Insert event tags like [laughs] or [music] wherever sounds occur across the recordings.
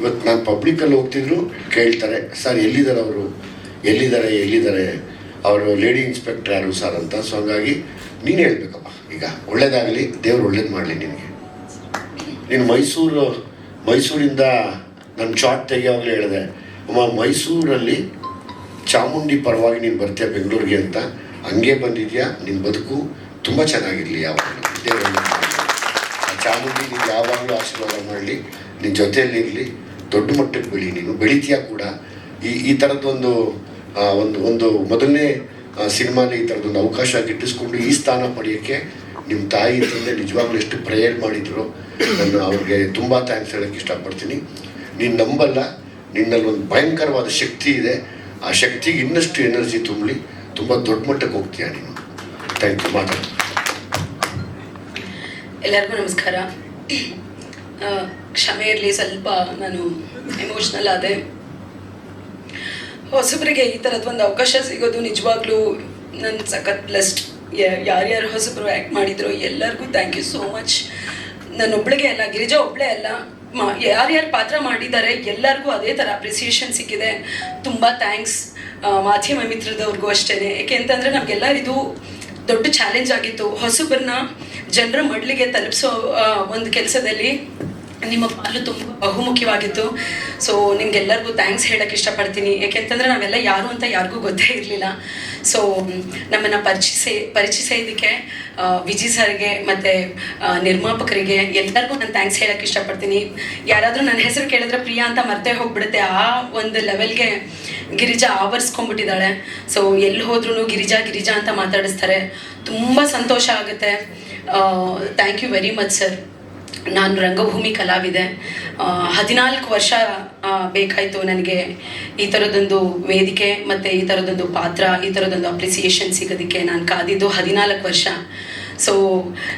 ಇವತ್ತು ನಾನು ಪಬ್ಲಿಕಲ್ಲಿ ಹೋಗ್ತಿದ್ರು ಕೇಳ್ತಾರೆ, ಸರ್, ಎಲ್ಲಿದ್ದಾರೆ ಅವರು? ಎಲ್ಲಿದ್ದಾರೆ ಎಲ್ಲಿದ್ದಾರೆ? ಅವರು ಲೇಡಿ ಇನ್ಸ್ಪೆಕ್ಟರ್ ಯಾರು ಸರ್ ಅಂತ? ಸೊ ಹಂಗಾಗಿ ನೀನು ಹೇಳ್ಬೇಕಪ್ಪ. ಈಗ ಒಳ್ಳೇದಾಗಲಿ, ದೇವ್ರು ಒಳ್ಳೇದು ಮಾಡಲಿ ನಿನಗೆ. ನೀನು ಮೈಸೂರು, ಮೈಸೂರಿಂದ ನನ್ನ ಶಾರ್ಟ್ ತೆಗಿಯೋವಾಗಲೇ ಹೇಳಿದೆ. ಅಮ್ಮ, ಮೈಸೂರಲ್ಲಿ ಚಾಮುಂಡಿ ಪರವಾಗಿ ನೀನು ಬರ್ತೀಯ ಬೆಂಗಳೂರಿಗೆ ಅಂತ? ಹಂಗೆ ಬಂದಿದ್ಯಾ? ನಿನ್ನ ಬದುಕು ತುಂಬ ಚೆನ್ನಾಗಿರಲಿ ಯಾವಾಗಲೂ. ಚಾಮುಂಡಿ ನೀನು ಯಾವಾಗಲೂ ಆಶೀರ್ವಾದ ಮಾಡಲಿ. ನಿನ್ನ ಜೊತೆಯಲ್ಲಿರಲಿ. ದೊಡ್ಡ ಮಟ್ಟಕ್ಕೆ ಬೆಳಿ ನೀನು. ಬೆಳಿತೀಯ ಕೂಡ. ಈ ಈ ಥರದ್ದೊಂದು ಒಂದು ಒಂದು ಮೊದಲನೇ ಸಿನಿಮಾನ ಈ ಥರದ್ದೊಂದು ಅವಕಾಶ ಗಿಟ್ಟಿಸ್ಕೊಂಡು ಈ ಸ್ಥಾನ ಪಡೆಯೋಕ್ಕೆ ನಿಮ್ಮ ತಾಯಿ ತಂದೆ ನಿಜವಾಗ್ಲೂ ಎಷ್ಟು ಪ್ರೇಯರ್ ಮಾಡಿದ್ರು, ನಾನು ಅವ್ರಿಗೆ ತುಂಬ ಥ್ಯಾಂಕ್ಸ್ ಹೇಳೋಕ್ಕೆ ಇಷ್ಟಪಡ್ತೀನಿ. ನೀನು ನಂಬಲ್ಲ, ನಿನ್ನಲ್ಲಿ ಒಂದು ಭಯಂಕರವಾದ ಶಕ್ತಿ ಇದೆ. ಆ ಶಕ್ತಿಗೆ ಇನ್ನಷ್ಟು ಎನರ್ಜಿ ತುಂಬಲಿ, ತುಂಬ ದೊಡ್ಡ ಮಟ್ಟಕ್ಕೆ ಹೋಗ್ತೀಯ ನೀನು. ಥ್ಯಾಂಕ್ ಯು ಮಾತಾಡ. ಎಲ್ಲರಿಗೂ ನಮಸ್ಕಾರ. ಕ್ಷಮೆ ಇರಲಿ, ಸ್ವಲ್ಪ ನಾನು ಎಮೋಷ್ನಲ್ ಆದೆ. ಹೊಸಬರಿಗೆ ಈ ಥರದ ಒಂದು ಅವಕಾಶ ಸಿಗೋದು ನಿಜವಾಗ್ಲೂ ನನ್ನ ಸಖತ್ ಬ್ಲೆಸ್ಡ್ ಯಾರ್ಯಾರು ಹೊಸಬರು ಆ್ಯಕ್ಟ್ ಮಾಡಿದ್ರು, ಎಲ್ಲರಿಗೂ ಥ್ಯಾಂಕ್ ಯು ಸೋ ಮಚ್ ನನ್ನೊಬ್ಳಿಗೆ ಅಲ್ಲ, ಗಿರಿಜಾ ಒಬ್ಳೇ ಅಲ್ಲ, ಮಾ, ಯಾರ್ಯಾರು ಪಾತ್ರ ಮಾಡಿದ್ದಾರೆ, ಎಲ್ಲರಿಗೂ ಅದೇ ಥರ ಅಪ್ರಿಸಿಯೇಷನ್ ಸಿಕ್ಕಿದೆ. ತುಂಬ ಥ್ಯಾಂಕ್ಸ್ ಮಾಧ್ಯಮ ಮಿತ್ರದವ್ರಿಗೂ ಅಷ್ಟೇ ಯಾಕೆ ಅಂತಂದರೆ ನಮಗೆಲ್ಲ ಇದು ದೊಡ್ಡ ಚಾಲೆಂಜ್ ಆಗಿತ್ತು. ಹೊಸಬರನ್ನ ಜನರ ಮಡಲಿಗೆ ತಲುಪಿಸೋ ಒಂದು ಕೆಲಸದಲ್ಲಿ ನಿಮ್ಮ ಪಾಲು ತುಂಬ ಬಹುಮುಖ್ಯವಾಗಿತ್ತು. ಸೊ ನಿಮ್ಗೆಲ್ಲರಿಗೂ ಥ್ಯಾಂಕ್ಸ್ ಹೇಳಕ್ಕೆ ಇಷ್ಟಪಡ್ತೀನಿ. ಯಾಕೆಂತಂದ್ರೆ ನಾವೆಲ್ಲ ಯಾರು ಅಂತ ಯಾರಿಗೂ ಗೊತ್ತೇ ಇರಲಿಲ್ಲ. ಸೊ ನಮ್ಮನ್ನು ಪರಿಚಯ ಇದಕ್ಕೆ ವಿಜಿ ಸರ್ಗೆ ಮತ್ತು ನಿರ್ಮಾಪಕರಿಗೆ ಎಲ್ಲರಿಗೂ ನಾನು ಥ್ಯಾಂಕ್ಸ್ ಹೇಳಕ್ಕೆ ಇಷ್ಟಪಡ್ತೀನಿ. ಯಾರಾದರೂ ನನ್ನ ಹೆಸರು ಕೇಳಿದ್ರೆ ಪ್ರಿಯಾ ಅಂತ ಮರ್ತೇ ಹೋಗ್ಬಿಡುತ್ತೆ. ಆ ಒಂದು ಲೆವೆಲ್ಗೆ ಗಿರಿಜಾ ಆವರಿಸ್ಕೊಂಡ್ಬಿಟ್ಟಿದ್ದಾಳೆ. ಸೊ ಎಲ್ಲಿ ಹೋದ್ರೂ ಗಿರಿಜಾ ಗಿರಿಜಾ ಅಂತ ಮಾತಾಡಿಸ್ತಾರೆ. ತುಂಬ ಸಂತೋಷ ಆಗುತ್ತೆ. Thank you very much sir ನಾನು ರಂಗಭೂಮಿ ಕಲಾವಿದೆ. ಹದಿನಾಲ್ಕು ವರ್ಷ ಬೇಕಾಯಿತು ನನಗೆ ಈ ಥರದೊಂದು ವೇದಿಕೆ ಮತ್ತು ಈ ಥರದೊಂದು ಪಾತ್ರ ಈ ಥರದೊಂದು ಅಪ್ರಿಸಿಯೇಷನ್ ಸಿಗೋದಕ್ಕೆ ನಾನು ಕಾದಿದ್ದು ಹದಿನಾಲ್ಕು ವರ್ಷ. ಸೊ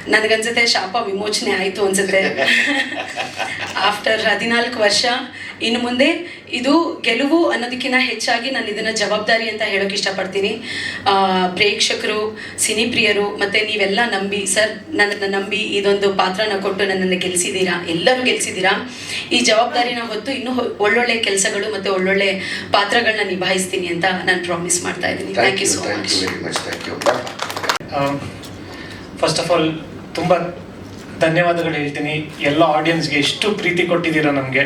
ನನಗನ್ಸುತ್ತೆ ಶಾಪ ವಿಮೋಚನೆ ಆಯಿತು ಅನ್ಸುತ್ತೆ. [laughs] ಆಫ್ಟರ್ ಹದಿನಾಲ್ಕು ವರ್ಷ ಇನ್ನು ಮುಂದೆ ಇದು ಗೆಲುವು ಅನ್ನೋದಕ್ಕಿಂತ ಹೆಚ್ಚಾಗಿ ನಾನು ಇದನ್ನು ಜವಾಬ್ದಾರಿ ಅಂತ ಹೇಳೋಕೆ ಇಷ್ಟಪಡ್ತೀನಿ. ಆ, ಪ್ರೇಕ್ಷಕರು ಸಿನಿಪ್ರಿಯರು ಮತ್ತು ನೀವೆಲ್ಲ ನಂಬಿ ಸರ್ ನನ್ನನ್ನು ನಂಬಿ ಇದೊಂದು ಪಾತ್ರನ ಕೊಟ್ಟು ನನ್ನನ್ನು ಗೆಲ್ಸಿದ್ದೀರಾ? ಎಲ್ಲರೂ ಗೆಲ್ಸಿದ್ದೀರಾ? ಈ ಜವಾಬ್ದಾರಿನ ಹೊತ್ತು ಇನ್ನೂ ಒಳ್ಳೊಳ್ಳೆ ಕೆಲಸಗಳು ಮತ್ತು ಒಳ್ಳೊಳ್ಳೆ ಪಾತ್ರಗಳನ್ನ ನಿಭಾಯಿಸ್ತೀನಿ ಅಂತ ನಾನು ಪ್ರಾಮಿಸ್ ಮಾಡ್ತಾ ಇದ್ದೀನಿ. Thank you so much you very much thank you first of all ತುಂಬ ಧನ್ಯವಾದಗಳು ಹೇಳ್ತೀನಿ. ಎಲ್ಲ ಆಡಿಯನ್ಸ್ಗೆ ಎಷ್ಟು ಪ್ರೀತಿ ಕೊಟ್ಟಿದ್ದೀರಾ ನಮಗೆ?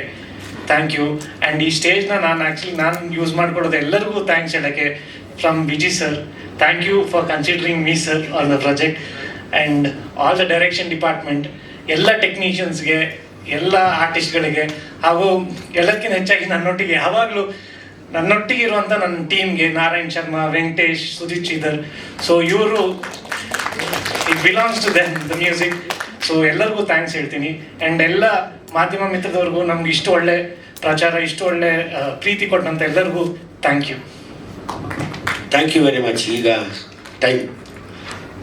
ಥ್ಯಾಂಕ್ ಯು ಆ್ಯಂಡ್ ಈ ಸ್ಟೇಜ್ನ ನಾನು ಆ್ಯಕ್ಚುಲಿ ನಾನು ಯೂಸ್ ಮಾಡಿಕೊಡೋದು ಎಲ್ಲರಿಗೂ ಥ್ಯಾಂಕ್ಸ್ ಹೇಳೋಕ್ಕೆ from Viji sir thank you for considering me sir on the project and all the direction department ಎಲ್ಲ ಟೆಕ್ನಿಷಿಯನ್ಸ್ಗೆ ಎಲ್ಲ ಆರ್ಟಿಸ್ಟ್ಗಳಿಗೆ ಹಾಗೂ ಎಲ್ಲದಕ್ಕಿಂತ ಹೆಚ್ಚಾಗಿ ನನ್ನೊಟ್ಟಿಗೆ, ಯಾವಾಗಲೂ ನನ್ನೊಟ್ಟಿಗೆ ಇರುವಂಥ ನನ್ನ ಟೀಮ್ಗೆ ನಾರಾಯಣ್ ಶರ್ಮಾ, ವೆಂಕಟೇಶ್, ಸುದೀಪ್ ಶ್ರೀಧರ್. ಸೊ ಇವರು it belongs to then the music so ಎಲ್ಲರಿಗೂ ಥ್ಯಾಂಕ್ಸ್ ಹೇಳ್ತೀನಿ. ಆ್ಯಂಡ್ ಎಲ್ಲ ಮಾಧ್ಯಮ ಮಿತ್ರದವ್ರಿಗೂ ನಮ್ಗೆ ಇಷ್ಟು ಒಳ್ಳೆ ಪ್ರಚಾರ, ಇಷ್ಟು ಒಳ್ಳೆ ಪ್ರೀತಿ ಕೊಟ್ಟಂತ ಎಲ್ಲರಿಗೂ thank you thank you very much ಈಗ ಟೈಮ್